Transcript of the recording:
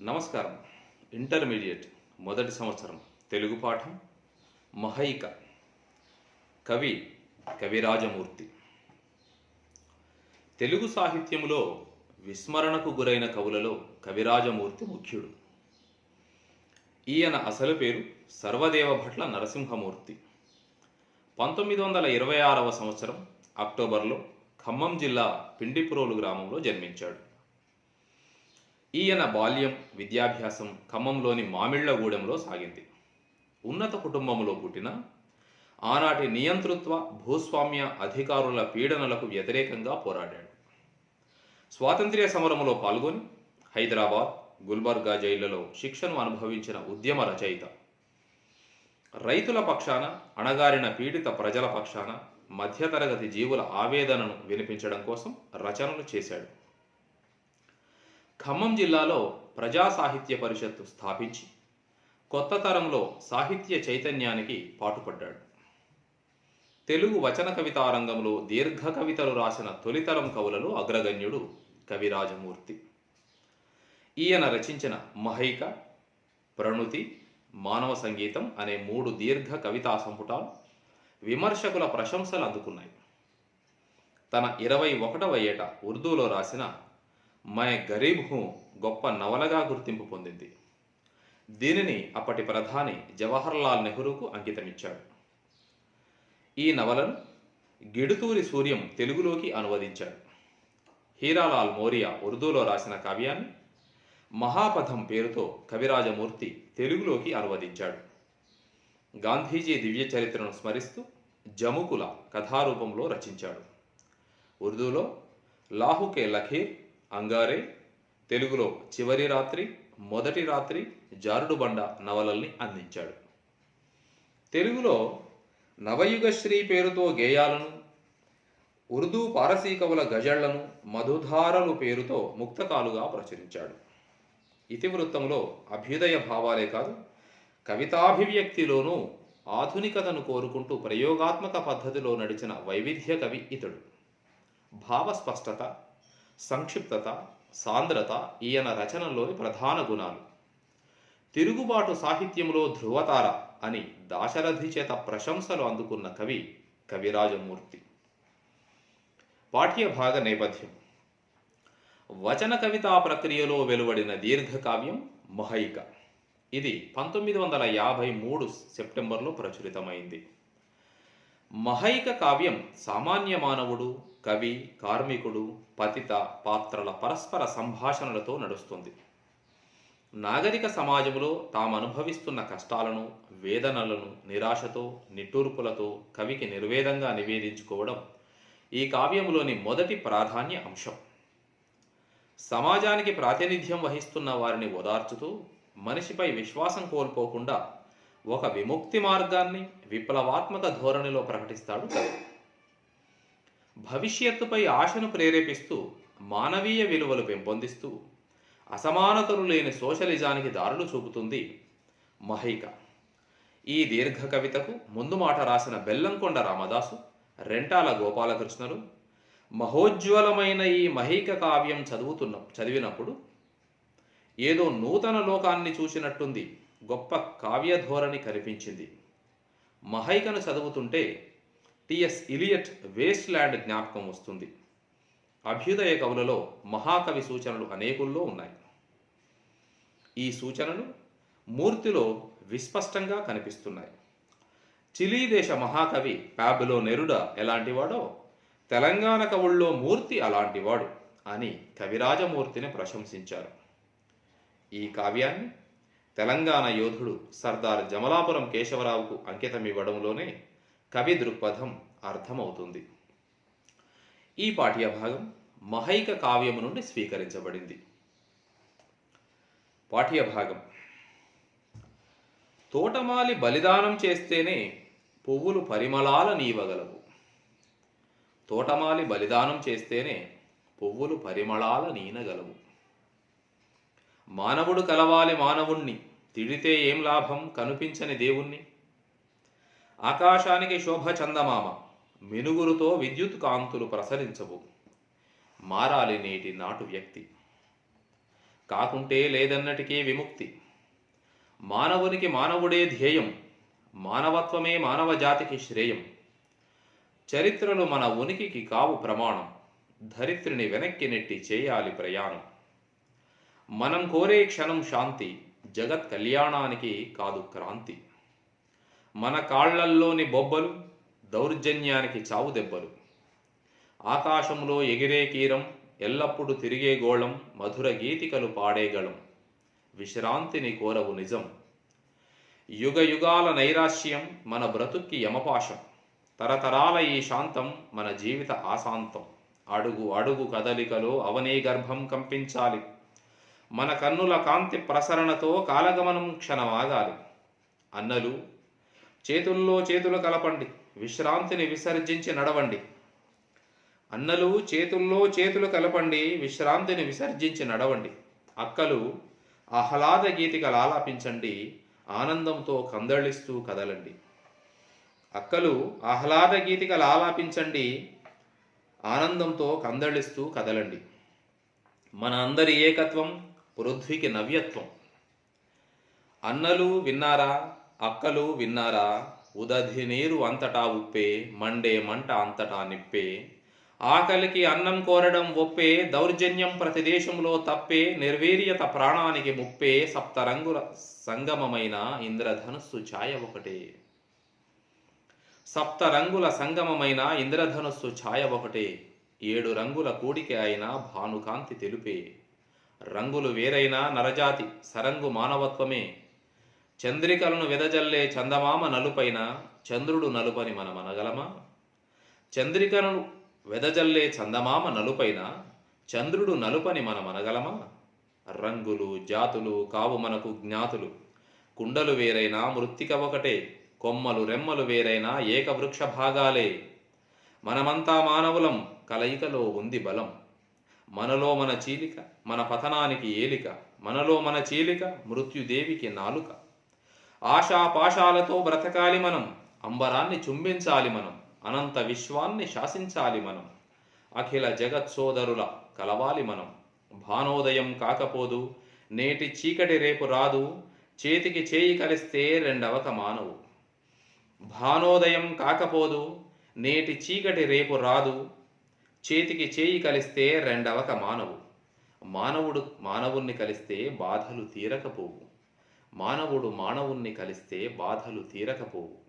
నమస్కారం. ఇంటర్మీడియట్ మొదటి సంవత్సరం తెలుగు పాఠం మహైక. కవి కవిరాజమూర్తి. తెలుగు సాహిత్యములో విస్మరణకు గురైన కవులలో కవిరాజమూర్తి ముఖ్యుడు. ఈయన అసలు పేరు సర్వదేవ భట్ల నరసింహమూర్తి. పంతొమ్మిది వందల ఇరవై ఆరవ సంవత్సరం అక్టోబర్లో ఖమ్మం జిల్లా పిండిప్రోలు గ్రామంలో జన్మించాడు. ఈయన బాల్యం విద్యాభ్యాసం ఖమ్మంలోని మామిళ్ళగూడెంలో సాగింది. ఉన్నత కుటుంబంలో పుట్టిన ఆనాటి నియంతృత్వ భూస్వామ్య అధికారుల పీడనలకు వ్యతిరేకంగా పోరాడాడు. స్వాతంత్ర్య సమరంలో పాల్గొని హైదరాబాద్ గుల్బర్గా జైళ్ళలో శిక్షను అనుభవించిన ఉద్యమ రచయిత. రైతుల పక్షాన అణగారిన పీడిత ప్రజల పక్షాన మధ్యతరగతి జీవుల ఆవేదనను వినిపించడం కోసం రచనలు చేశాడు. ఖమ్మం జిల్లాలో ప్రజా సాహిత్య పరిషత్తు స్థాపించి కొత్త తరంలో సాహిత్య చైతన్యానికి పాటుపడ్డాడు. తెలుగు వచన కవితా రంగంలో దీర్ఘ కవితలు రాసిన తొలితరం కవులలో అగ్రగణ్యుడు కవిరాజమూర్తి. ఈయన రచించిన మహైక ప్రణుతి మానవ సంగీతం అనే మూడు దీర్ఘ కవితా సంపుటాలు విమర్శకుల ప్రశంసలు అందుకున్నాయి. తన ఇరవై ఒకటవ ఏట ఉర్దూలో రాసిన మై గరీబ్ హూ గొప్ప నవలగా గుర్తింపు పొందింది. దీనిని అప్పటి ప్రధాని జవహర్లాల్ నెహ్రూకు అంకితమిచ్చాడు. ఈ నవలను గిడుతూరి సూర్యం తెలుగులోకి అనువదించాడు. హీరాలాల్ మోరియా ఉర్దూలో రాసిన కావ్యాన్ని మహాపథం పేరుతో కవిరాజమూర్తి తెలుగులోకి అనువదించాడు. గాంధీజీ దివ్య చరిత్రను స్మరిస్తూ జముకుల కథారూపంలో రచించాడు. ఉర్దూలో లాహుకే లఖీర్ అంగారే తెలుగులో చివరి రాత్రి మొదటి రాత్రి జారుడుబండ నవలల్ని అందించాడు. తెలుగులో నవయుగశ్రీ పేరుతో గేయాలను ఉర్దూ పారసీ కవుల గజళ్ళను మధుధారలు పేరుతో ముక్తకాలుగా ప్రచురించాడు. ఇతివృత్తంలో అభ్యుదయ భావాలే కాదు కవితాభివ్యక్తిలోనూ ఆధునికతను కోరుకుంటూ ప్రయోగాత్మక పద్ధతిలో నడిచిన వైవిధ్య కవి ఇతడు. భావస్పష్టత సంక్షిప్తత సాంద్రత ఈయన రచనలోని ప్రధాన గుణాలు. తిరుగుబాటు సాహిత్యంలో ధృవతార అని దాశరథి చేత ప్రశంసలు అందుకున్న కవి కవిరాజమూర్తి. పాఠ్యభాగ నేపథ్యం. వచన కవితా ప్రక్రియలో వెలువడిన దీర్ఘకావ్యం మహైక. ఇది పంతొమ్మిది వందల యాభై మూడు సెప్టెంబర్లో ప్రచురితమైంది. మహైక కావ్యం సామాన్య మానవుడు కవి కార్మికుడు పతిత పాత్రల పరస్పర సంభాషణలతో నడుస్తుంది. నాగరిక సమాజంలో తాము అనుభవిస్తున్న కష్టాలను వేదనలను నిరాశతో నిట్టూర్పులతో కవికి నిర్వేదంగా నివేదించుకోవడం ఈ కావ్యంలోని మొదటి ప్రాధాన్య అంశం. సమాజానికి ప్రాతినిధ్యం వహిస్తున్న వారిని ఓదార్చుతూ మనిషిపై విశ్వాసం కోల్పోకుండా ఒక విముక్తి మార్గాన్ని విప్లవాత్మక ధోరణిలో ప్రకటిస్తాడు కవి. భవిష్యత్తుపై ఆశను ప్రేరేపిస్తూ మానవీయ విలువలు పెంపొందిస్తూ అసమానతలు లేని సోషలిజానికి దారులు చూపుతుంది మహైక. ఈ దీర్ఘ కవితకు ముందు మాట రాసిన బెల్లంకొండ రామదాసు రెంటాల గోపాలకృష్ణులు మహోజ్వలమైన ఈ మహైక కావ్యం చదువుతున్న చదివినప్పుడు ఏదో నూతన లోకాన్ని చూసినట్టుంది గొప్ప కావ్యధోరణి కనిపించింది. మహైకను చదువుతుంటే టిఎస్ ఇలియట్ వేస్ట్ ల్యాండ్ జ్ఞాపకం వస్తుంది. అభ్యుదయ కవులలో మహాకవి సూచనలు అనేకుల్లో ఉన్నాయి. ఈ సూచనలు మూర్తిలో విస్పష్టంగా కనిపిస్తున్నాయి. చిలీ దేశ మహాకవి ప్యాబిలో నెరుడ ఎలాంటివాడో తెలంగాణ కవుల్లో మూర్తి అలాంటివాడు అని కవిరాజమూర్తిని ప్రశంసించారు. ఈ కావ్యాన్ని తెలంగాణ యోధుడు సర్దార్ జమలాపురం కేశవరావుకు అంకితమివ్వడంలోనే కవి దృక్పథం అర్థమవుతుంది. ఈ పాఠ్యభాగం మహైక కావ్యము నుండి స్వీకరించబడింది. పాఠ్యభాగం తోటమాలి బలిదానం చేస్తేనే పువ్వులు పరిమళాల నీవగలవు. తోటమాలి బలిదానం చేస్తేనే పువ్వులు పరిమళాల నీనగలవు. మానవుడు కలవాలి మానవుణ్ణి తిడితే ఏం లాభం? కనిపించని దేవుణ్ణి. ఆకాశానికి శోభ చందమామ మినుగురుతో విద్యుత్ కాంతులు ప్రసరించవు. మారాలి నేటి నాటు వ్యక్తి. కాకుంటే లేదన్నటికీ విముక్తి. మానవునికి మానవుడే ధ్యేయం మానవత్వమే మానవ జాతికి శ్రేయం. చరిత్రలు మన ఉనికికి కావు ప్రమాణం ధరిత్రిని వెనక్కి నెట్టి చేయాలి ప్రయాణం. మనం కోరే క్షణం శాంతి జగత్ కళ్యాణానికి కాదు క్రాంతి. మన కాళ్ళల్లోని బొబ్బలు దౌర్జన్యానికి చావు దెబ్బలు. ఆకాశంలో ఎగిరే కీరం ఎల్లప్పుడూ తిరిగే గోళం మధుర గీతికలు పాడేగళం విశ్రాంతిని కోరవు నిజం. యుగ యుగాల నైరాశ్యం మన బ్రతుక్కి యమపాశం. తరతరాల ఈ శాంతం మన జీవిత ఆశాంతం. అడుగు అడుగు కదలికలో అవనీ గర్భం కంపించాలి. మన కన్నుల కాంతి ప్రసరణతో కాలగమనం క్షణమాగాలి. అన్నలు చేతుల్లో చేతులు కలపండి విశ్రాంతిని విసర్జించి నడవండి. అన్నలు చేతుల్లో చేతులు కలపండి విశ్రాంతిని విసర్జించి నడవండి. అక్కలు ఆహ్లాద గీతికలు ఆలాపించండి ఆనందంతో కందళిస్తూ కదలండి. అక్కలు ఆహ్లాద గీతికలు ఆలాపించండి ఆనందంతో కందళిస్తూ కదలండి. మన అందరి ఏకత్వం పృథ్వీకి నవ్యత్వం. అన్నలు విన్నారా? అక్కలు విన్నారా? ఉదధి నీరు అంతటా ఉప్పే మండే మంట అంతటా నిప్పే. ఆకలికి అన్నం కోరడం ఒప్పే దౌర్జన్యం ప్రతి దేశంలో తప్పే నిర్వీర్యత ప్రాణానికి ముప్పే సప్తరంగుల సంగమమైన ఇంద్రధనుస్సు ఛాయ ఒకటే. సప్త రంగుల సంగమమైన ఇంద్రధనుస్సు ఛాయ ఒకటే. ఏడు రంగుల కూడిక అయిన భానుకాంతి తెలుపే. రంగులు వేరైనా నరజాతి సరంగు మానవత్వమే. చంద్రికలను వెదజల్లే చందమామ నలుపైన చంద్రుడు నలుపని మనం అనగలమా? చంద్రికలను వెదజల్లే చందమామ నలుపైన చంద్రుడు నలుపని మనం అనగలమా? రంగులు జాతులు కావు మనకు జ్ఞాతులు. కుండలు వేరైనా మృత్తిక ఒకటే కొమ్మలు రెమ్మలు వేరైనా ఏకవృక్ష భాగాలే. మనమంతా మానవులం కలయికలో ఉంది బలం. మనలో మన చీలిక మన పతనానికి ఏలిక. మనలో మన చీలిక మృత్యుదేవికి నాలుక. ఆశాపాశాలతో బ్రతకాలి మనం అంబరాన్ని చుంబించాలి మనం అనంత విశ్వాన్ని శాసించాలి మనం. అఖిల జగత్ సోదరుల కలవాలి మనం. భానోదయం కాకపోదు నేటి చీకటి రేపు రాదు చేతికి చేయి కలిస్తే రెండవక మానవు. భానోదయం కాకపోదు నేటి చీకటి రేపు రాదు చేతికి చేయి కలిస్తే రెండవక మానవు. మానవుడు మానవుణ్ణి కలిస్తే బాధలు తీరకపోవు. మానవుడు మానవుణ్ణి కలిస్తే బాధలు తీరకపోవు.